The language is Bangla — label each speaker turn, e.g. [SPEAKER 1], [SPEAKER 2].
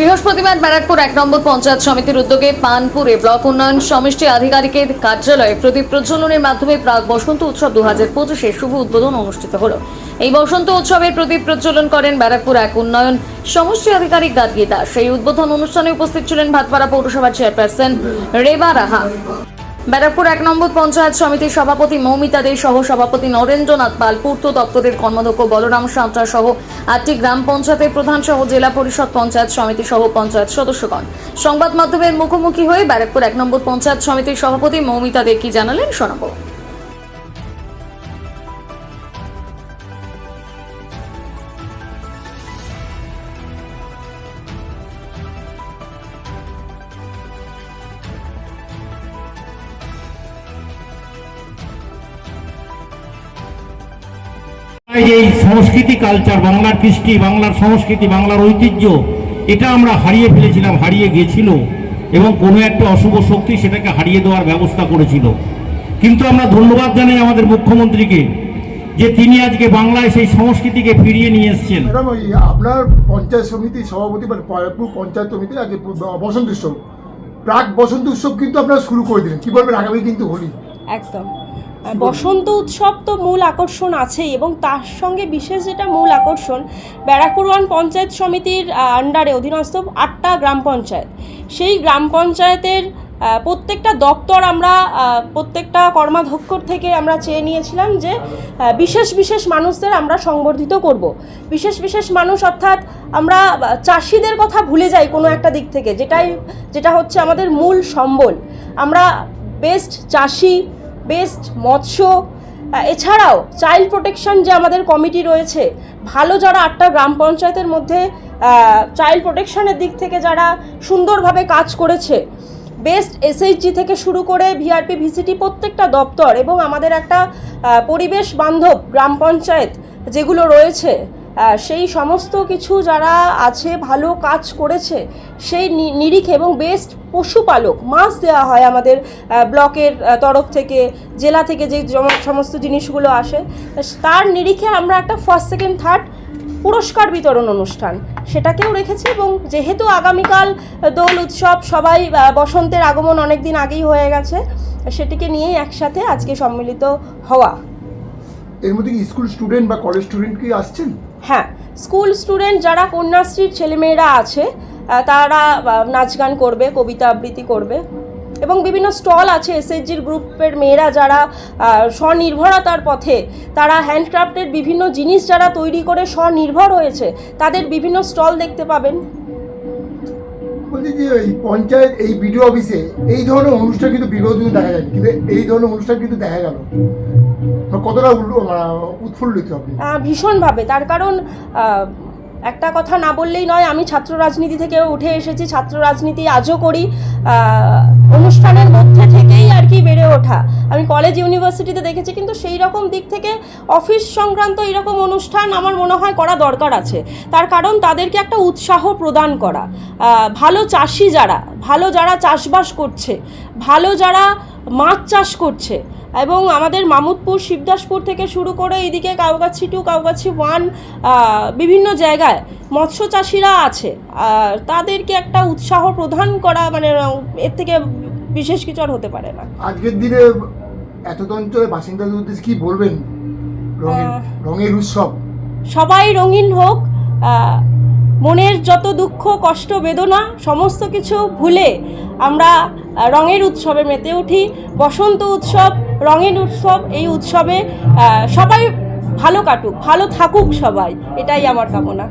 [SPEAKER 1] বৃহস্পতিবার ব্যারাকপুর এক নম্বর পঞ্চায়েত সমিতির উদ্যোগে পানপুরে ব্লক উন্নয়ন সমষ্টি আধিকারিকের কার্যালয়ে প্রদীপ প্রজ্বলনের মাধ্যমে প্রাক বসন্ত উৎসব দু হাজার পঁচিশে শুভ উদ্বোধন অনুষ্ঠিত হল। এই বসন্ত উৎসবের প্রদীপ প্রজ্বলন করেন ব্যারাকপুর এক উন্নয়ন সমষ্টি আধিকারিক গার্গী দাস। সেই উদ্বোধন অনুষ্ঠানে উপস্থিত ছিলেন ভাতপাড়া পৌরসভার চেয়ারপারসন রেবা রাহা। ব্যারাকপুর এক নম্বর পঞ্চায়েত সমিতির সভাপতি মৌমিতা দে সহ সভাপতি নরেন্দ্রনাথ পাল, পূর্ত দপ্তরের কর্মাধ্যক্ষ বলরাম সাঁতরা সহ আটটি গ্রাম পঞ্চায়েতের প্রধান সহ জেলা পরিষদ পঞ্চায়েত সমিতি সহ পঞ্চায়েত সদস্যগণ। সংবাদ মাধ্যমের মুখোমুখি হয়ে ব্যারাকপুর এক নম্বর পঞ্চায়েত সমিতির সভাপতি মৌমিতা দে কি জানালেন, শোনাবো।
[SPEAKER 2] যে এই সংস্কৃতি কালচার বাংলার কৃষ্টি বাংলার সংস্কৃতি বাংলার ঐতিহ্য এটা আমরা হারিয়ে ফেলেছিলাম হারিয়ে গেছিল এবং কোনো একটা অশুভ শক্তি সেটাকে হারিয়ে দেওয়ার ব্যবস্থা করেছিল। কিন্তু আমরা ধন্যবাদ জানাই আমাদের মুখ্যমন্ত্রীকে যে তিনি আজকে বাংলায় সেই সংস্কৃতিকে ফিরিয়ে নিয়ে এসছেন।
[SPEAKER 3] ওই আপনার পঞ্চায়েত সমিতির সভাপতি মানে পঞ্চায়েত সমিতি আজকে বসন্ত উৎসব। প্রাক বসন্ত উৎসব কিন্তু আপনারা শুরু করে দিলেন। কি বলবেন? আগামী কিন্তু হোলি।
[SPEAKER 4] একদম। বসন্ত উৎসব তো মূল আকর্ষণ আছেই এবং তার সঙ্গে বিশেষ যেটা মূল আকর্ষণ, ব্যারাকপুর ওয়ান পঞ্চায়েত সমিতির আন্ডারে অধীনস্থ আটটা গ্রাম পঞ্চায়েত। সেই গ্রাম পঞ্চায়েতের প্রত্যেকটা দপ্তর আমরা প্রত্যেকটা কর্মাধ্যক্ষর থেকে আমরা চেয়ে নিয়েছিলাম যে বিশেষ বিশেষ মানুষদের আমরা সংবর্ধিত করব। বিশেষ বিশেষ মানুষ অর্থাৎ আমরা চাষিদের কথা ভুলে যাই কোনো একটা দিক থেকে, যেটাই, যেটা হচ্ছে আমাদের মূল সম্বল। আমরা বেস্ট চাষি বেস্ট মৎস্য। এছাড়াও চাইল্ড প্রোটেকশন যে আমাদের কমিটি রয়েছে, ভালো যারা আটটা গ্রাম পঞ্চায়েতের মধ্যে চাইল্ড প্রোটেকশনের দিক থেকে যারা সুন্দরভাবে কাজ করেছে, বেস্ট এসএইচজি থেকে শুরু করে ভিআরপি, ভিসিটি প্রত্যেকটা দপ্তর এবং আমাদের একটা পরিবেশ বান্ধব গ্রাম পঞ্চায়েত যেগুলো রয়েছে সেই সমস্ত কিছু যারা আছে, ভালো কাজ করেছে, সেই নিরিখে এবং বেস্ট পশুপালক মাছ দেওয়া হয় আমাদের ব্লকের তরফ থেকে, জেলা থেকে যে সমস্ত জিনিসগুলো আসে। তার নিরিখে আমরা একটা ফার্স্ট সেকেন্ড থার্ড পুরস্কার বিতরণ অনুষ্ঠান সেটাকেও রেখেছি এবং যেহেতু আগামীকাল দোল উৎসব সবাই বসন্তের আগমন অনেক দিন আগেই হয়ে গেছে, সেটিকে নিয়েই একসাথে আজকে সম্মিলিত হওয়া।
[SPEAKER 3] এর মধ্যে কি স্কুল স্টুডেন্ট বা কলেজ স্টুডেন্ট কি আসছেন?
[SPEAKER 4] হ্যাঁ স্কুল স্টুডেন্ট যারা কন্যাশ্রীর ছেলেমেয়েরা আছে তারা নাচ গান করবে, কবিতা আবৃত্তি করবে এবং বিভিন্ন স্টল আছে এসএসজির গ্রুপের মেয়েরা যারা স্বনির্ভরতার পথে, তারা হ্যান্ডক্রাফটের বিভিন্ন জিনিস যারা তৈরি করে স্বনির্ভর হয়েছে, তাদের বিভিন্ন স্টল দেখতে পাবেন।
[SPEAKER 3] বলছি যে এই পঞ্চায়েত, এই বিডিও অফিসে এই ধরনের অনুষ্ঠান কিন্তু বিগত দিন দেখা যায় কিন্তু এই ধরনের অনুষ্ঠান কিন্তু দেখা গেল। কতটা উৎফুল্লিত আপনি?
[SPEAKER 4] ভীষণভাবে। তার কারণ একটা কথা না বললেই নয়, আমি ছাত্র রাজনীতি থেকে উঠে এসেছি। ছাত্র রাজনীতি আজও করি। অনুষ্ঠানের মধ্যে থেকেই আর কি বেড়ে ওঠা। আমি কলেজ, ইউনিভার্সিটিতে দেখেছি, কিন্তু সেই রকম দিক থেকে অফিস সংক্রান্ত এরকম অনুষ্ঠান আমার মনে হয় করা দরকার আছে। তার কারণ তাদেরকে একটা উৎসাহ প্রদান করা। ভালো চাষি যারা ভালো যারা চাষবাস করছে ভালো যারা মাছ চাষ করছে এবং আমাদের মামুদপুর শিবদাসপুর থেকে শুরু করে এইদিকে কাউগাছি টু কাউগাছি ওয়ান বিভিন্ন জায়গায় মৎস্য চাষিরা আছে। আর তাদেরকে একটা উৎসাহ প্রদান করা মানে এর থেকে বিশেষ কিছু আর হতে পারে না।
[SPEAKER 3] আজকের দিনে এত অঞ্চলের বাসিন্দাদের উদ্দেশ্যে কি বলবেন? রঙের উৎসব।
[SPEAKER 4] সবাই রঙিন হোক মনের যত দুঃখ, কষ্ট, বেদনা, সমস্ত কিছু ভুলে আমরা রঙের উৎসবে মেতে উঠি। বসন্ত উৎসব, রঙের উৎসব, এই উৎসবে সবাই ভালো কাটুক, ভালো থাকুক সবাই, এটাই আমার কামনা।